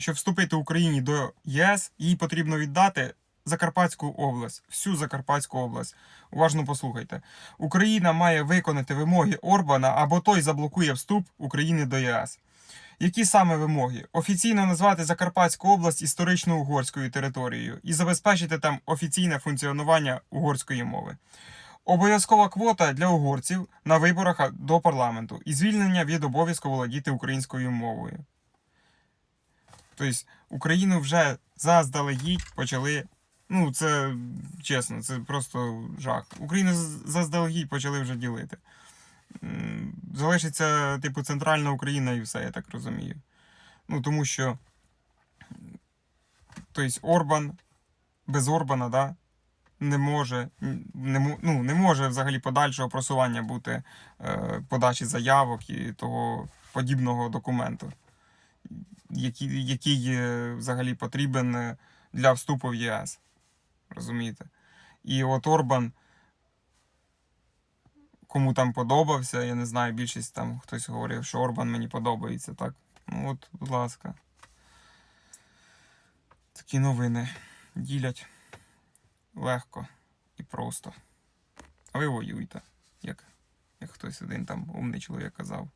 щоб вступити Україні до ЄС, їй потрібно віддати Закарпатську область, всю Закарпатську область. Уважно послухайте. Україна має виконати вимоги Орбана або той заблокує вступ України до ЄС. Які саме вимоги? Офіційно назвати Закарпатську область історично угорською територією і забезпечити там офіційне функціонування угорської мови. Обов'язкова квота для угорців на виборах до парламенту і звільнення від обов'язку володіти українською мовою. Тобто Україну вже заздалегідь почали. Ну, це чесно, це просто жах. Україну заздалегідь почали вже ділити. Залишиться, типу, центральна Україна і все, я так розумію. Ну, тому що. Тобто Орбан без Орбана, да, не може, не, ну, не може взагалі подальшого просування бути е, подачі заявок і того подібного документу, який, який взагалі потрібен е, для вступу в ЄС. Розумієте? І от Орбан, кому там подобався, я не знаю, більшість там хтось говорив, що Орбан мені подобається, так? Ну от, будь ласка. Такі новини ділять легко і просто. А ви воюєте, як, як хтось один там умний чоловік казав.